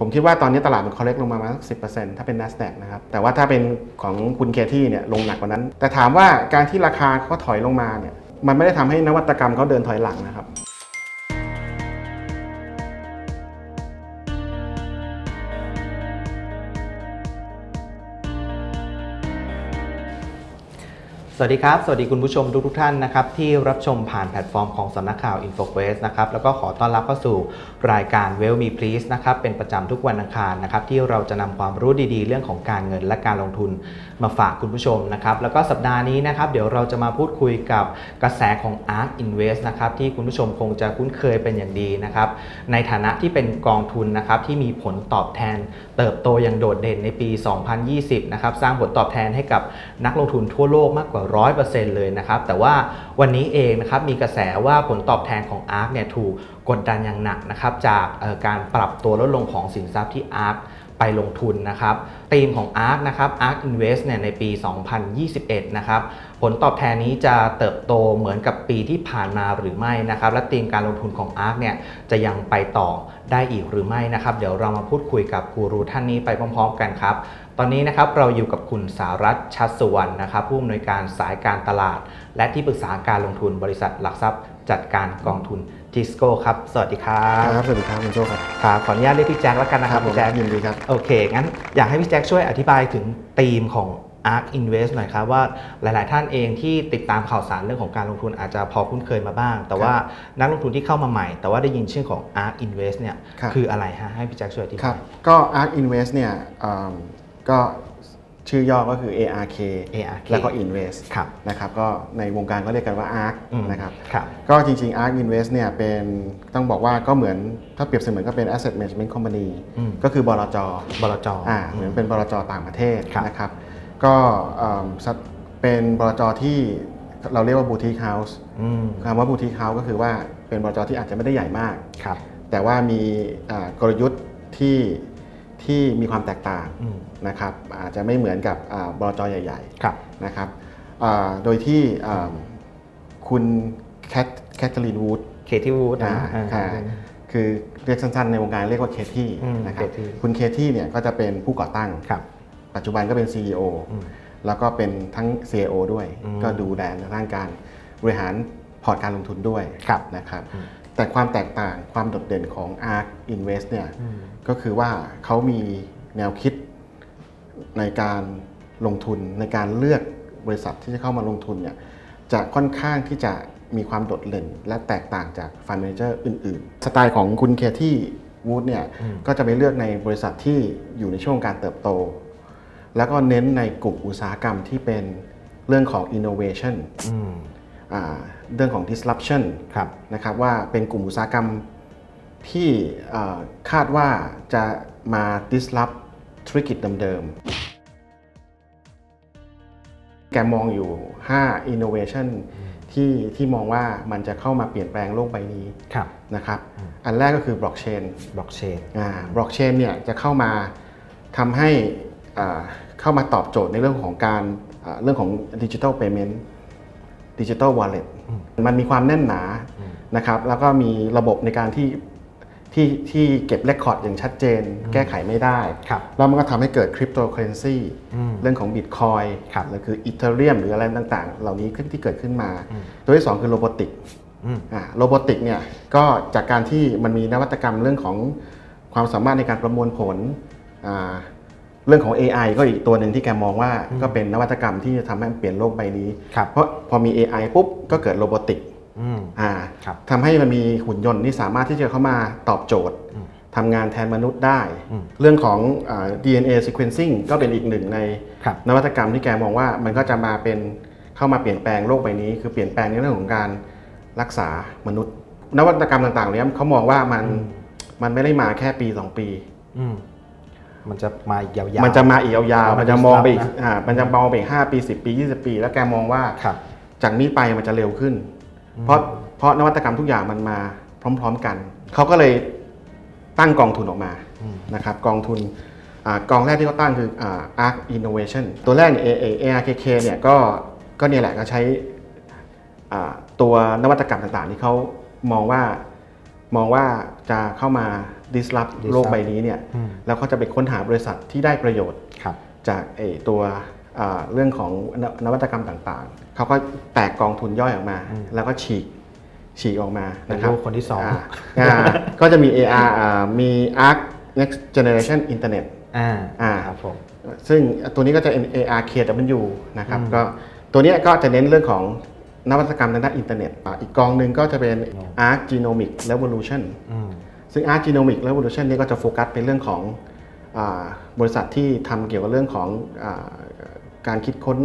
ผมคิดว่าตอนนี้ตลาดมันคอ r เ e กลงมาประมาณสักสิถ้าเป็น NASDAQ นะครับ แต่ว่าถ้าเป็นของคุณเคที่เนี่ยลงหนักกว่านั้น แต่ถามว่าการที่ราคาเขาถอยลงมาเนี่ยมันไม่ได้ทำให้นวัตกรรมเขาเดินถอยหลังนะครับ สวัสดีครับ สวัสดีคุณผู้ชมทุกทท่านนะครับที่รับชมผ่านแพลตฟอร์มของสำนักข่าว InfoQuest นะครับแล้วก็ขอต้อนรับเข้าสู่รายการ Well Me Please นะครับเป็นประจำทุกวันอังคารนะครับที่เราจะนำความรู้ดีๆ เรื่องของการเงินและการลงทุนมาฝากคุณผู้ชมนะครับแล้วก็สัปดาห์นี้นะครับเดี๋ยวเราจะมาพูดคุยกับกระแสของ ARK Invest นะครับที่คุณผู้ชมคงจะคุ้นเคยเป็นอย่างดีนะครับในฐานะที่เป็นกองทุนนะครับที่มีผลตอบแทน เติบโตอย่างโดดเด่นในปี 2020 นะครับสร้างผลตอบแทนให้กับนักลงทุนทั่วโลกมากกว่า100%เลยนะครับ แต่ว่าวันนี้เองนะครับมีกระแสว่าผลตอบแทนของ ARK เนี่ยถูกกดดันอย่างหนักนะครับจากการปรับตัวลดลงของสินทรัพย์ที่ ARK ไปลงทุนนะครับธีมของ ARK นะครับ ARK Invest เนี่ยในปี 2021 นะครับ ผลตอบแทนนี้จะเติบโตเหมือนกับปีที่ผ่านมาหรือไม่นะครับ และธีมการลงทุนของ ARK เนี่ยจะยังไปต่อได้อีกหรือไม่นะครับ เดี๋ยวเรามาพูดคุยกับกูรูท่านนี้ไปพร้อม ๆ กันครับ ตอนนี้นะครับเราอยู่กับคุณสารัตน์ชัดสุวรรณนะครับผู้อำนวยการสายการตลาด และที่ปรึกษาการลงทุนบริษัทหลักทรัพย์ จัดการกองทุนทิสโก้ครับ สวัสดีครัครับบสวัสดีครับคุณโจครับครับขออนุญาตเรียกพี่แจ็คแล้วกันนะครับผมพี่แจ็คยินดีครับโอเค งั้นอยากให้พี่แจ็คช่วยอธิบายถึงธีมของ ARK Invest หน่อยครับว่าหลาย ๆ ท่านเองที่ติดตามข่าวสารเรื่องของการลงทุนอาจจะพอคุ้นเคยมาบ้าง แต่ว่านักลงทุนที่เข้ามาใหม่ แต่ว่าได้ยินชื่อของ ARK Invest เนี่ยครับคืออะไรฮะให้พี่แจ็คช่วยอธิครับาบยก็ ARK Invest เนี่ยอืม ก็ชื่อย่อก็คือ ARK ARK แล้วก็ Invest ครับนะครับก็ในวงการก็เรียกกันว่า ARK อืมนะครับครับก็จริง ๆ ARK Invest เนี่ยเป็นต้องบอกว่าก็เหมือนถ้าเปรียบเสมือนก็เป็น Asset Management Company อืมก็คือบลจบลจอ่าเหมือนเป็นบลจต่างประเทศครับนะครับก็เอิ่มสัดเป็นบลจที่เราเรียกว่าบูติ k เฮาส์อืมคำว่าบูติ k เฮาส์ก็คือว่าเป็นบลจที่อาจจะไม่ได้ใหญ่มากครับแต่ว่ามีอ่ากลยุทธ์ที่ ที่มีความแตกต่างอืมนะครับอาจจะไม่เหมือนกับอ่าบลจใหญ่ครับๆนะครับอ่าโดยที่อ่าคุณแคทแคทเธอรีนวูดเคที่วูดอ่าอ่าค่ะคือเรียกสั้นๆ ในวงการเรียกว่าเคที่อืมนะครับ Katie คุณเคที่เนี่ยก็จะเป็นผู้ก่อตั้งครับปัจจุบันก็เป็น CEO อืมแล้วก็เป็นทั้ง CAO ด้วยอืมก็ดูแลในด้านการบริหารพอร์ตการลงทุนด้วยครับนะครับอืมแต่ความแตกต่างความโดดเด่นของ ARK Invest เนี่ยอืม ก็คือว่าเขามีแนวคิดในการลงทุนในการเลือกบริษัทที่จะเข้ามาลงทุนเนี่ยจะค่อนข้างที่จะมีความโดดเด่น และแตกต่างจากฟันเมเจอร์อื่น ๆ สไตล์ของคุณเคที่วูดเนี่ยอืมก็จะไปเลือกในบริษัทที่อยู่ในช่วงการเติบโต แล้วก็เน้นในกลุ่มอุตสาหกรรมที่เป็นเรื่องของ innovation อืมอ่าเรื่องของ disruption ครับนะครับว่าเป็นกลุ่มอุตสาหกรรม ที่เอ่อคาดว่าจะมา disrupt ธุรกิจเดิมๆ แกมองอยู่ 5 innovation ที่ที่มองว่ามันจะเข้ามาเปลี่ยนแปลงโลกใบนี้ครับนะครับ อันแรกก็คือ blockchain บล็อกเชน อ่า blockchain เนี่ยจะเข้ามาทำให้อ่าเข้ามาตอบโจทย์ในเรื่องของการอ่าเรื่องของ digital payment digital wallet มันมีความแน่นหนานะครับ แล้วก็มีระบบในการที่ ที่ที่เก็บเรคคอร์ดอย่างชัดเจน แก้ไขไม่ได้ครับแล้วมันก็ทำให้เกิดคริปโตเคอเรนซีอืมเรื่องของบิตคอยครับหรือคืออีเทเรียมหรืออะไรต่างๆ เหล่านี้ที่เกิดขึ้นมาอืมตัวที่ 2 คือโรบอติกอืมอ่าโรบอติกเนี่ยก็จากการที่มันมีนวัตกรรมเรื่องของความสามารถในการประมวลผลอ่าเรื่องของ AI ก็อีกตัวหนึ่งที่แกมองว่าก็เป็นนวัตกรรมที่จะทำให้มันเปลี่ยนโลกใบนี้ครับเพราะพอมี AI ปุ๊บก็เกิดโรบอติก อืมอ่าครับทำให้มันมีหุ่นยนต์ที่สามารถที่จะเข้ามาตอบโจทย์อืมทำงานแทนมนุษย์ได้อืมเรื่องของอา DNA sequencing ก็เป็นอีกหนึ่งในครับนวัตกรรมที่แกมองว่ามันก็จะมาเป็นเข้ามาเปลี่ยนแปลงโลกใบนี้ คือเปลี่ยนแปลงในเรื่องของการรักษามนุษย์ นวัตกรรมต่างๆเนี้ยเขามองว่ามันมันไม่ได้มาแค่ปี2ปีอืมมันจะมาอีกยาวๆมันจะมาอีกยาวๆมัมันนจะจะมองไปอีก disrupt นะอ่ามันจะมองไปอีก5ปี10ปี20ปี แล้วแกมองว่าครับจากนี้ไปมันจะเร็วขึ้น เพราะเพราะนวัตกรรมทุกอย่างมันมาพร้อม ๆกัน เขาก็เลยตั้งกองทุนออกมาอืมนะครับกองทุนอากองแรกที่เขาตั้งคืออ่า ARK Innovation ตัวแรกเนี่ย A- A- ARKK เนี่ยก็ก็เนี่ยแหละก็ใช้อ่าตัวนวัตกรรมต่างๆ ที่เขามองว่ามองว่าจะเข้ามา disrupt disrupt โลกใบนี้เนี่ยอืมแล้วเขาจะไปค้นหาบริษัทที่ได้ประโยชน์ครับจากไอ้ตัวอ่าเรื่องของนนวัตกรรมต่างๆ เขาก็แตกกองทุนย่อยออกมา แล้วก็ฉีกฉีกออกมาเป็นนะครับลูกคนที่สองาอ่าก็จะมี AR อ่ามี Arc Next Generation Internet อ่าอ่าครับผมซึ่งตัวนี้ก็จะเป็น ARKW นะครับอืมก็ตัวเนี้ยก็จะเน้นเรื่องของนวัตกรรมทางด้านอินเทอร์เน็ตอ่าอีกกองหนึ่งก็จะเป็น Arc Genomic Revolution อืมซึ่ง Arc Genomic Revolution นี่ก็จะโฟกัสเป็นเรื่องของอาบริษัทที่ทำเกี่ยวกับเรื่องของอาการคิดค้น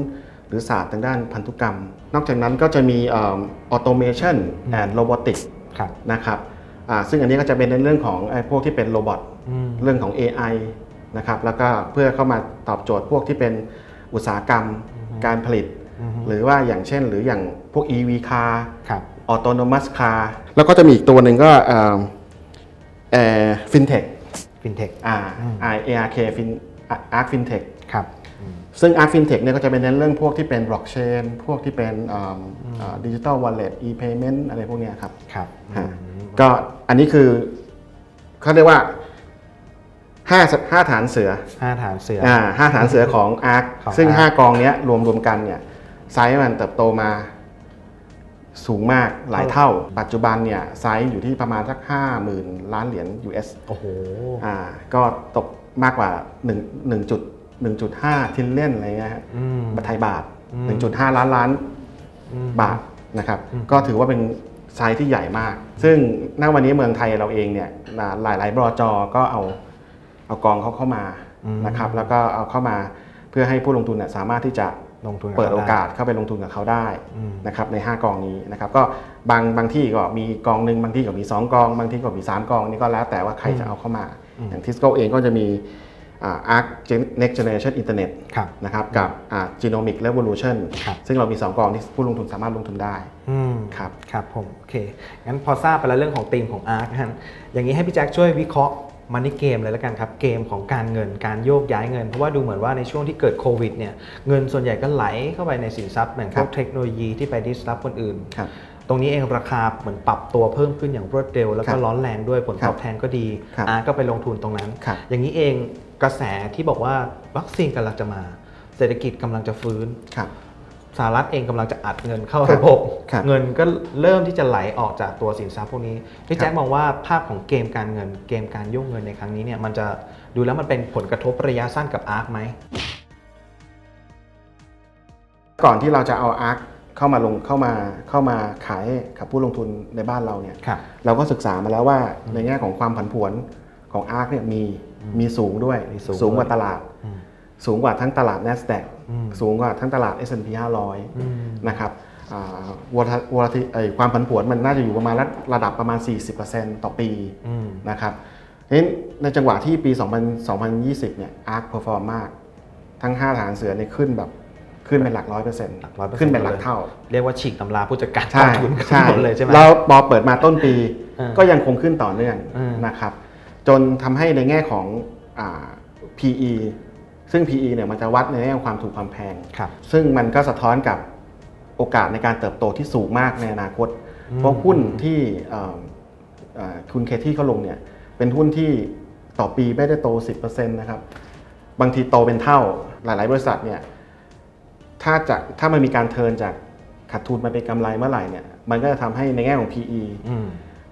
หรือศาสตร์ทางด้านพันธุกรรม นอกจากนั้นก็จะมีออโตเมชันแอนด์โรบอติกครับนะครับอ่าซึ่งอันนี้ก็จะเป็นในเรื่องของไอ้พวกที่เป็นโรบอทอืมเรื่องของ AI นะครับแล้วก็เพื่อเข้ามาตอบโจทย์พวกที่เป็นอุตสาหกรรมการผลิตอือฮึหรือว่าอย่างเช่นหรืออย่างพวก EV car ครับ autonomous car แล้วก็จะมีอีกตัวหนึ่งก็เอ่อเอ่อ fintech ฟินเทคอ่า ARK fin Arc fintech ครับอืม ซึ่ง Arc fintech เนี่ยก็จะเป็นในเรื่องพวกที่เป็น blockchain พวกที่เป็นดิจิ t a l wallet e-payment อะไรพวกเนี้ยครับครับฮะอืมก็อันนี้คือเขาเรียกว่าห้าห้าฐานเสือห้าฐานเสืออ่าห้าฐานเสือของ Arc ของซึ่ง Arc 5กองเนี้ยรวมรวมกันเนี่ยไซส์มันเติบโตมาสูงมากหลายเท่า ปัจจุบันเนี่ยไซส์อยู่ที่ประมาณสัก 50,000 ล้านเหรียญ US โอ้โหอ่าก็ตกมากกว่า 1 1จุด 1.5ทิลเลียนอะไรเงี้ยฮะอืมไทยบาทอืม1.5 ล้านล้านอืมบาทนะครับ ก็ถือว่าเป็นไซส์ที่ใหญ่มาก ซึ่งณวันนี้เมืองไทยเราเองเนี่ยหลายหลายๆบรจก็เอาเอากองเขาเข้ามาอืมนะครับ แล้วก็เอาเข้ามาเพื่อให้ผู้ลงทุนเนี่ยสามารถที่จะลงทุนบเปิดขโอไกาสเข้าไปลงทุนกับเขาได้อืมนะครับใน 5 กองนี้นะครับก็บางบางที่ก็มีกองหนึ่งบางที่ก็มี 2 กอง บางที่ก็มี 3 กองนี่ก็แล้วแต่ว่าใครจะเอาเข้ามา อย่างทิสโก้เองก็จะมีอ่า Arc Next Generation Internet ครับนะครับกับอ่า Genomic Revolution ครับซึ่งเรามี 2 กองที่ผู้ลงทุนสามารถลงทุนได้อืมครับครับผมโอเค งั้นพอทราบไปแล้วเรื่องของธีมของอาร์คนะอย่างนี้ให้พี่แจ็คช่วยวิเคราะห์มันนี่เกมเลยแล้วกันครับเกมของการเงินการโยกย้ายเงิน เพราะว่าดูเหมือนว่าในช่วงที่เกิดโควิดเนี่ยเงินส่วนใหญ่ก็ไหลเข้าไปในสินทรัพย์เหมือนพครัวกบเทคโนโลยีที่ไปดิสรับคนอื่นครับ ตรงนี้เองราคาเหมือนปรับตัวเพิ่มขึ้นอย่างรวดเร็ว แล้วครัก็บร้อนแรงด้วยผลครัตบอบแทนก็ดีครับอาร์คก็ไปลงทุนตรงนั้นครับอย่างนี้เองกระแสที่บอกว่าวัคซีนกำลังจะมา เศรษฐกิจกำลังจะฟื้นครับสหรัฐเองกำลังจะอัดเงินเข้าครับระบบครับเงินก็เริ่มที่จะไหลออกจากตัวสินทรัพย์พวกนี้พี่ครับแจ็คมองว่าภาพของเกมการเงิน เกมการโยกเงินในครั้งนี้เนี่ยมันจะดูแล้วมันเป็นผลกระทบระยะสั้นกับอาร์คไหมก่อนที่เราจะเอา Arc เข้ามาลงเข้ามาเข้ามาขายให้กับผู้ลงทุนในบ้านเราเนี่ยครับเราก็ศึกษามาแล้วว่าในแง่ของความผันผวนของ Arc เนี่ยมีมีสูงด้วยมีสูงสูงกว่าด้วยตลาดอืมสูงกว่าทั้งตลาด NASDAQ อืมสูงกว่าทั้งตลาด S&P อืม500 นะครับอ่าวอลวอลไอ้ความผันผวนมันน่าจะอยู่ประมาณระระดับประมาณ 40%ต่อปีอืมนะครับเพราะฉะนั้นในจังหวะที่ปี 2000 2020 เนี่ย ARC perform มาก ทั้ง 5 ฐานเสือเนี่ยขึ้นแบบ ขึ้นเป็นหลักร้อยเปอร์เซ็นต์หลัก100%ขึ้นเป็นหลักเท่าเรียกว่าฉีกตำราผู้จัดการกอใช่งทุนกันใช่หมดเลยใช่ไหมแล้วพอเปิดมาต้นปีเออก็ยังคงขึ้นต่อเนื่องเออนะครับ จนทำให้ในแง่ของอา PE ซึ่ง PE เนี่ยมันจะวัดในแง่ของความถูกความแพงครับซึ่งมันก็สะท้อนกับโอกาสในการเติบโตที่สูงมากในอนาคตอืมเพราะหุ้นที่เอ่อเอ่อคุณเคที่เขาลงเนี่ยเป็นหุ้นที่ต่อปีไม่ได้โต 10%นะครับ บางทีโตเป็นเท่าหลาย ๆ บริษัทเนี่ย ถ้าจะถ้ามันมีการเทิร์นจากขาดทุนมาเป็นกำไรเมื่อไหร่เนี่ยมันก็จะทำให้ในแง่ของ PE อืม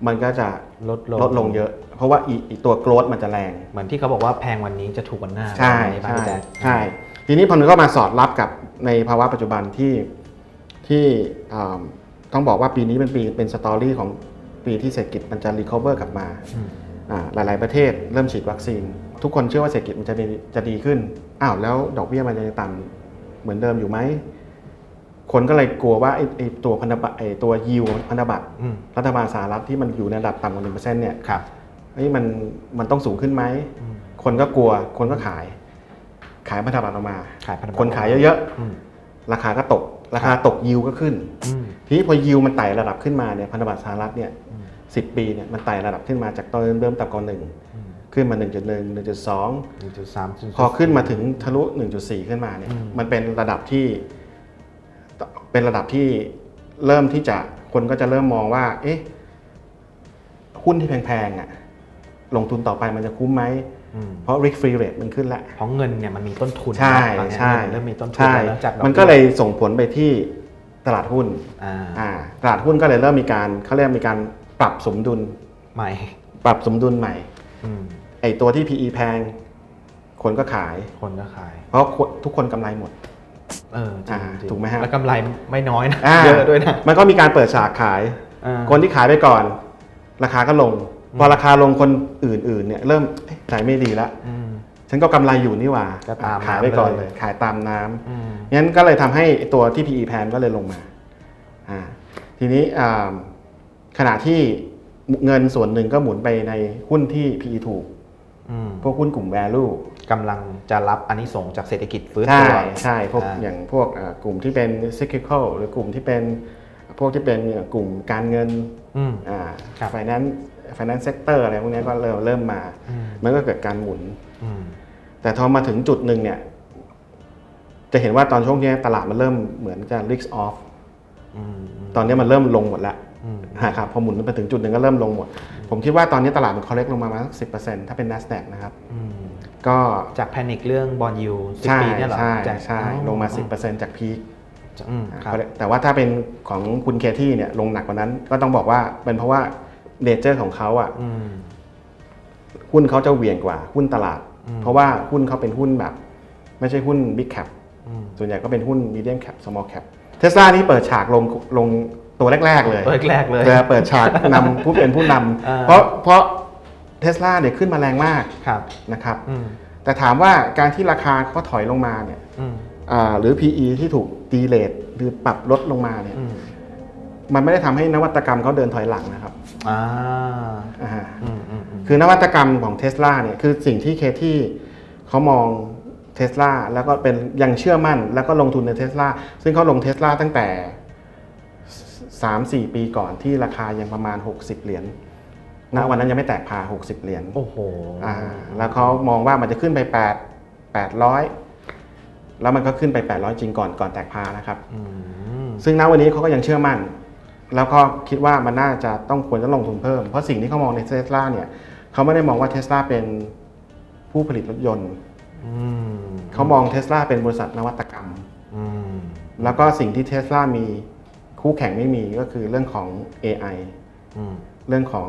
มันก็จะลดลงลดลงเยอะ เพราะว่าอีอีตัวโกรดมันจะแรง เหมือนที่เขาบอกว่าแพงวันนี้จะถูกวันหน้าใช่แบบนี้ป่ะใช่พี่แจ็คใช่ทีนี้พอมันก็มาสอดรับกับในภาวะปัจจุบันที่ที่อ่าต้องบอกว่าปีนี้เป็นปีเป็นสตอรี่ของปีที่เศรษฐกิจมันจะรีคอเวอร์กลับมาอืมอ่าหลาย ๆ ประเทศเริ่มฉีดวัคซีน ทุกคนเชื่อว่าเศรษฐกิจมันจะดีจะดีขึ้นอ้าวแล้วดอกเบี้ยมันจะยังต่ำ เหมือนเดิมอยู่ไหม คนก็เลยกลัวว่าไอ้ไอ้ตัวพันธบัตรไอ้ตัวยิวพันธบัตรอืมรัฐบาลสหรัฐที่มันอยู่ในระดับต่ำกว่าหนึ่งเปอร์เซ็นต์เนี่ยครับ เฮ้ยมันมันต้องสูงขึ้นไหม อืม คนก็กลัว คนก็ขาย ขายพันธบัตรออกมา ขายพันธบัตรคนขายเยอะอืมๆ ราคาก็ตก ราคาตกยิวก็ขึ้น อืม ทีนี้พอยิวมันไต่ระดับขึ้นมาเนี่ยพันธบัตรสหรัฐเนี่ยสิปีเนี่ยมันไต่ระดับขึ้นมาจากตอนเดิมต่ำกว่าหนึ่งอืม ขึ้นมา 1.1 1.2หนึ่งจุดสามพอขึ้นมาถึงทะลุ 1.4 ขึ้นมาเนี่ยอืมมันเป็นระดับที่ เป็นระดับที่เริ่มที่จะคนก็จะเริ่มมองว่า เอ๊ะหุ้นที่แพงๆอะลงทุนต่อไปมันจะคุ้มไหมอืมเพราะ risk free rate มันขึ้นแล้ว เพราะเงินเนี่ยมันมีต้นทุน ใช่ตอนเนี้ยใช่เงินเริ่มมีต้นทุนใช่แล้วจากดอมันก็เลยส่งผลไปที่ตลาดหุ้นอ่าอ่าตลาดหุ้นก็เลยเริ่มมีการเขาเรียกมีการปรับสมดุลใหม่ ปรับสมดุลใหม่อืม ไอตัวที่ PE แพง คนก็ขาย คนก็ขาย เพราะคนทุกคนกำไรหมด เออจริงอ่าจริงถูกไหมฮะ แล้วกำไรไม่น้อยนะอ่าเยอะด้วยนะมันก็มีการเปิดฉากขาย อ่า คนที่ขายไปก่อน ราคาก็ลงพอราคาลงคนอื่นๆเนี่ยเริ่มเอ๊ะขายไม่ดีแล้วอืม ฉันก็กำไรอยู่นี่หว่าก็ตามขายไปก่อนน้ำเลเลย ย ขายตามน้ำ อืม งั้นก็เลยทำให้ตัวที่ PE แพงก็เลยลงมาอ่าทีนี้อ่าขณะที่เงินส่วนหนึ่งก็หมุนไปในหุ้นที่ PE ถูกอืม พวกหุ้นกลุ่ม value กำลังจะรับอันนี้ส่งส์จากเศรษฐกิจฟื้นใช่ตัวใช่พวกอ่า อย่างพวกอ่ากลุ่มที่เป็น cyclical หรือกลุ่มที่เป็นพวกที่เป็นกลุ่มการเงินอืม อ่า ครับ finance finance sector อะไรพวกนี้ก็เริ่มเริ่มมา อืมมันก็เกิดการหมุน อืมแต่พอมาถึงจุดหนึ่งเนี่ย จะเห็นว่าตอนช่วงนี้ตลาดมันเริ่มเหมือนจะ risk off อืมตอนนี้มันเริ่มลงหมดแล้วอืม นะครับพอหมุนไปถึงจุดหนึ่งก็เริ่มลงหมด ผมคิดว่าตอนนี้ตลาดมัน collect ลงมาประมาณสิบเปอร์เซ็นต์ถ้าเป็น NASDAQ นะครับอืมก็จากแพนิคเรื่องบอลยูสิบใช่ปีเนี่ยเหรอใช่จากใช่อ๋อลงมา 10%จากพีคอืมครับแต่ว่าถ้าเป็นของคุณเคที่เนี่ยลงหนักกว่านั้นก็ต้องบอกว่าเป็นเพราะว่าเนเจอร์ของเขาอะอืมหุ้นเขาจะเหวี่ยงกว่าหุ้นตลาดอืมเพราะว่าหุ้นเขาเป็นหุ้นแบบ ไม่ใช่หุ้น Big Cap อืมส่วนใหญ่ก็เป็นหุ้น Medium Cap Small Cap เทสลานี่เปิดฉากลงลง ตัวแรก ๆ เลยตัวแรกๆเลยจะเปิดฉากนำผู้เป็นผู้นอ่าำเพราะเพราะเทสลาเนี่ยขึ้นมาแรงมากครับนะครับอืมแต่ถามว่าการที่ราคาเขาถอยลงมาเนี่ยอืมอ่าหรือ PE ที่ถูกดีเลทหรือปรับลดลงมาเนี่ยอืมมันไม่ได้ทำให้นวัตกรรมเขาเดินถอยหลังนะครับอ่าอ่าอืมอืมอืมคือนวัตกรรมของเทสลาเนี่ยคือสิ่งที่เคที่เขามองเทสลาแล้วก็เป็นยังเชื่อมั่น แล้วก็ลงทุนในเทสลาซึ่งเขาลงเทสลาตั้งแต่ 3-4 ปีก่อนที่ราคายังประมาณ 60 เหรียญณวันนั้นยังไม่แตกพา 60 เหรียญโอ้โหอ่าแล้วเขามองว่ามันจะขึ้นไป8 800 แล้วมันก็ขึ้นไป 800 จริงก่อนก่อนแตกพานะครับอืมซึ่งณวันนี้เขาก็ยังเชื่อมั่น แล้วก็คิดว่ามันน่าจะต้องควรจะลงทุนเพิ่ม เพราะสิ่งที่เขามองในเทสลาเนี่ยเขาไม่ได้มองว่าเทสลาเป็นผู้ผลิตรถยนต์อืมเขามองเทสลาเป็นบริษัทนวัตกรรมอืมแล้วก็สิ่งที่เทสลามี คู่แข่งไม่มีก็คือเรื่องของ AI อืมเรื่องของ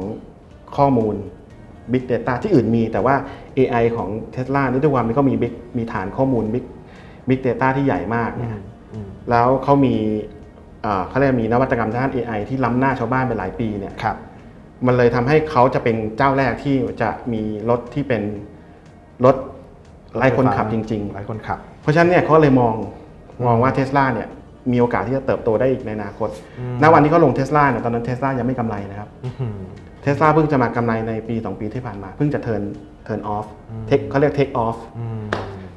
ข้อมูล Big Data ที่อื่นมีแต่ว่า AI ของ Tesla นี่ด้วยความที่เขามี Big มีฐานข้อมูล Big Big Data ที่ใหญ่มากอืเนี่ยมอืมแล้วเขามีเอ่อเขาเรียกมีนวัตกรรมด้าน AI ที่ล้ำหน้าชาวบ้านไปหลายปีเนี่ย ครับ มันเลยทำให้เขาจะเป็นเจ้าแรกที่จะมีรถที่เป็นรถไร้คนขับจริงไร้คนขับ ๆ เพราะฉะนั้นเนี่ยเขาเลยมองมองว่าเทสลาเนี่ย มีโอกาสที่จะเติบโตได้อีกในอนาคตอืมณวันที่เขาลงเทสลาเนี่ยตอนนั้นเทสลายังไม่กำไรนะครับอื้อหือเทสลาเพิ่งจะมากำไรในปี 2 ปีที่ผ่านมา เพิ่งจะเทิร์นเทิร์นออฟอืมเทคเขาเรียกเทคออฟอืม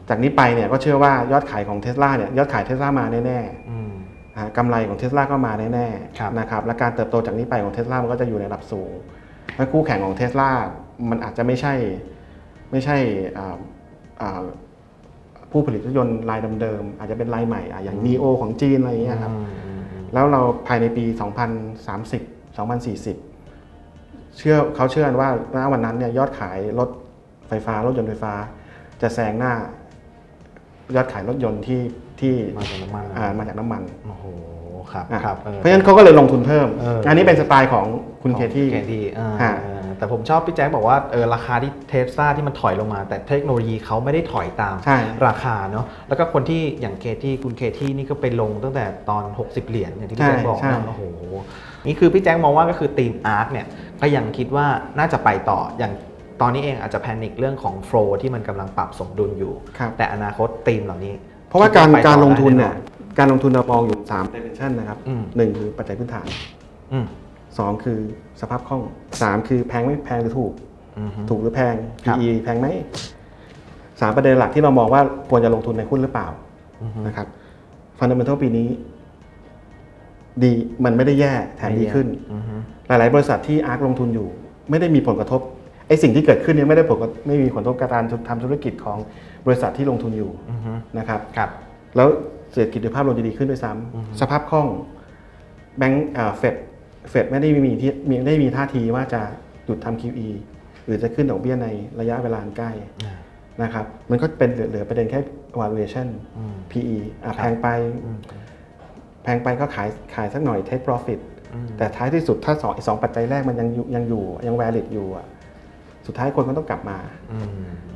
จากนี้ไปเนี่ยก็เชื่อว่ายอดขายของเทสลาเนี่ยยอดขายเทสลามาแน่อืมๆอ่ากำไรของเทสลาก็มาแน่ครับๆนะครับและการเติบโตจากนี้ไปของเทสลามันก็จะอยู่ในระดับสูงและคู่แข่งของเทสลามันอาจจะไม่ใช่ไม่ใช่อ่าอ่า ผู้ผลิตรถยนต์รายเดิมๆอาจจะเป็นรายใหม่อะอย่าง NEO ของจีนอะไรอย่างเงี้ยครับอืมอืมอืมแล้วเราภายในปี 2030 2040 เชื่อเขาเชื่อกันว่าณวันนั้นเนี่ยยอดขายรถไฟฟ้ารถยนต์ไฟฟ้า จะแซงหน้ายอดขายรถยนต์ที่ที่มาจากน้ำมันอ่ามาจากน้ำมันโอ้โหครับอะครับออเพราะฉะนั้นเขาก็เลยลงทุนเพิ่มเอออัอันนี้เป็นสไตล์ของคุณเคที่เคที่อ่าฮะ แต่ผมชอบพี่แจ็คบอกว่าเออราคาที่เทสซาที่มันถอยลงมา แต่เทคโนโลยีเขาไม่ได้ถอยตามใช่ ราคาเนาะแล้วก็คนที่อย่างเคที่คุณเคที่นี่ก็ไปลงตั้งแต่ตอน 60 เหรียญอย่างที่พี่แจ็คบอกใช่นะโอ้โหนี่คือพี่แจ็คมองว่าก็คือทีมอาร์คเนี่ยก็ยังคิดว่าน่าจะไปต่ออย่างตอนนี้เองอาจจะแพนิคเรื่องของโฟลที่มันกำลังปรับสมดุลอยู่ ครับ แต่อนาคตทีมเหล่านี้เพราะว่าการคิดไปต่อการลงทุนได้เนี่ยแอการลงทุนเรามองอยู่3 dimension นะครับอืมหนึ่งคือปัจจัยพื้นฐาน อืม สองคือสภาพคล่องสามคือแพงไม่แพงหรือถูกอืมฮึถูกหรือแพงครับ PE แพงไหมสามประเด็นหลักที่เรามองว่าควรจะลงทุนในหุ้นหรือเปล่าอือฮึนะครับฟันเดเมนทัลปีนี้ ดีมันไม่ได้แย่แถมดีขึ้นอือฮึหลาย ๆ บริษัทที่อาร์คลงทุนอยู่ ไม่ได้มีผลกระทบไอ้สิ่งที่เกิดขึ้นเนี่ยไม่ได้ผลกระไม่มีผลกระทบกับการทำธุรกิจของบริษัทที่ลงทุนอยู่อือฮึนะครับครับ แล้วเศรษฐกิจภาพรวมจะดีขึ้นด้วยซ้ำอือฮึสภาพคล่องแบงก์เฟด เฟดไม่ได้มีที่มีไม่ได้มีท่าทีว่าจะหยุดทำ QE หรือจะขึ้นดอกเบี้ยในระยะเวลาอันใกล้นะครับมันก็เป็นเหลือประเด็นแค่ valuation อืม PE อะครับแพงไปอืมแพงไปก็ขายขายสักหน่อย take profit อืมแต่ท้ายที่สุดถ้าสองสองปัจจัยแรกมันยังอยู่ยังอยู่ยัง valid อยู่อะสุดท้ายคนก็ต้องกลับมาอืม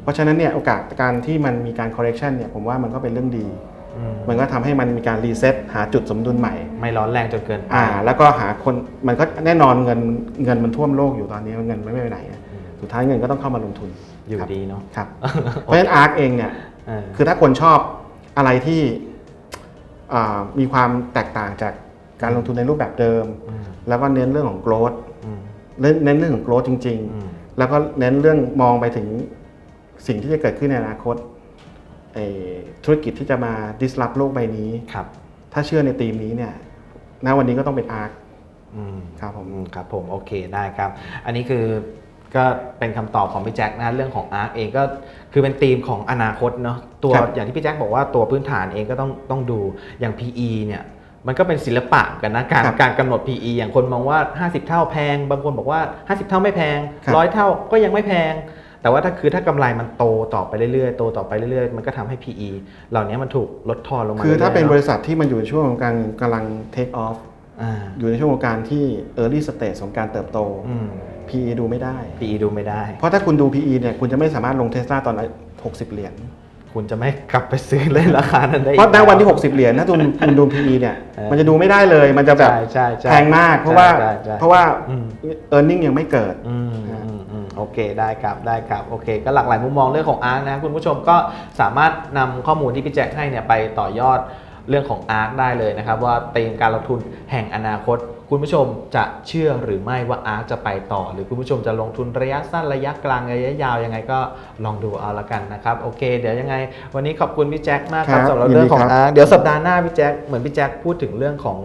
เพราะฉะนั้นเนี่ยโอกาสการที่มันมีการ correction เนี่ยผมว่ามันก็เป็นเรื่องดีอื มมันก็ทำให้มันมีการ reset หาจุดสมดุลใหม่ ไม่ร้อนแรงจนเกินไปอ่า แล้วก็หาคนมันก็แน่นอนเงินเงินมันท่วมโลกอยู่ตอนนี้เงินมันไม่ไปไหนอะสุดท้ายเงินก็ต้องเข้ามาลงทุนอยู่ครับดีเนาะครับเพราะฉะนั้นอาร์คเองเนี่ยเออคือถ้าคนชอบอะไรที่อ่ามีความแตกต่างจากการลงทุนในรูปแบบเดิมอืมแล้วก็เน้นเรื่องของ growth อืมเน้นเน้นเรื่องของ growth จริงอืมๆแล้วก็เน้นเรื่องมองไปถึงสิ่งที่จะเกิดขึ้นในอนาคตไอ้ ธุรกิจที่จะมา disrupt โลกใบนี้ ครับ ถ้าเชื่อในธีมนี้เนี่ยณวันนี้ก็ต้องเป็นอาร์คอืมครับผมอืมครับผมโอเคได้ครับ อันนี้คือก็เป็นคำตอบของพี่แจ็คนะเรื่องของ ARK เองก็คือเป็นธีมของอนาคตเนาะตัวครับอย่างที่พี่แจ็คบอกว่าตัวพื้นฐานเองก็ต้องต้องดูอย่าง PE เนี่ยมันก็เป็นศิลปะกันนะการครับการกำหนด PE อย่างคนมองว่า 50 เท่าแพง บางคนบอกว่า 50 เท่าไม่แพงครับร้อยเท่าก็ยังไม่แพง แต่ว่าถ้าคือถ้ากำไรมันโตต่อไปเรื่อยๆ โตต่อไปเรื่อยๆ มันก็ทำให้ PE เหล่านี้มันถูกลดทอนลงมา คือถ้าเป็นบรื่อยๆริษัทที่มันอยู่ในช่วงของการกำลัง take off อ่าอยู่ในช่วงของการที่ early stage ของการเติบโตอืม PE ดูไม่ได้ PE ดูไม่ได้ เพราะถ้าคุณดู PE เนี่ยคุณจะไม่สามารถลงเทสลาตอน60 เหรียญ คุณจะไม่กลับไปซื้อเล่นราคานั้นได้อีกเพราะณวันที่แล้ว60 เหรียญถ้าคุณคุณดู PE เนี่ยเออมันจะดูไม่ได้เลย มันจะแบบใช่ใช่ใช่แพงมาก เพราะว่าใช่ใช่เพราะว่าอืม earning ยังไม่เกิดอืมอืมอืม โอเคได้ครับได้ครับโอเคก็หลากหลายมุมมองเรื่องของอาร์คนะคุณผู้ชมก็สามารถนำข้อมูลที่พี่แจ็คให้เนี่ยไปต่อยอดเรื่องของอาร์คได้เลยนะครับว่าเตรียมการลงทุนแห่งอนาคต คุณผู้ชมจะเชื่อหรือไม่ว่าอาร์คจะไปต่อ หรือคุณผู้ชมจะลงทุนระยะสั้นระยะกลางระยะยาวยังไงก็ลองดูเอาละกันนะครับโอเค เดี๋ยวยังไง วันนี้ขอบคุณพี่แจ็คมากครับครับสำหรับยินดีเรื่องของครับอาร์คเดี๋ยวสัปดาห์หน้าพี่แจ็คเหมือนพี่แจ็คพูดถึงเรื่องของ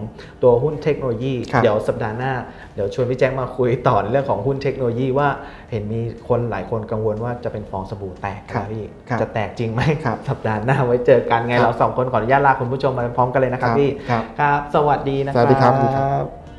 ตัวหุ้นเทคโนโลยีครับเดี๋ยวสัปดาห์หน้าเดี๋ยวชวนพี่แจ็คมาคุยต่อในเรื่องของหุ้นเทคโนโลยีว่า เห็นมีคนหลายคนกังวลว่าจะเป็นฟองสบู่แตกครับนะพี่ครับจะแตกจริงไหมครับสัปดาห์หน้าไว้เจอกันไงครับเราสองคนขออนุญาตลาคุณผู้ชมมาพร้อมกันเลยนะครับครับพี่ครับครับ สวัสดีนะคสรับวัสดีครับ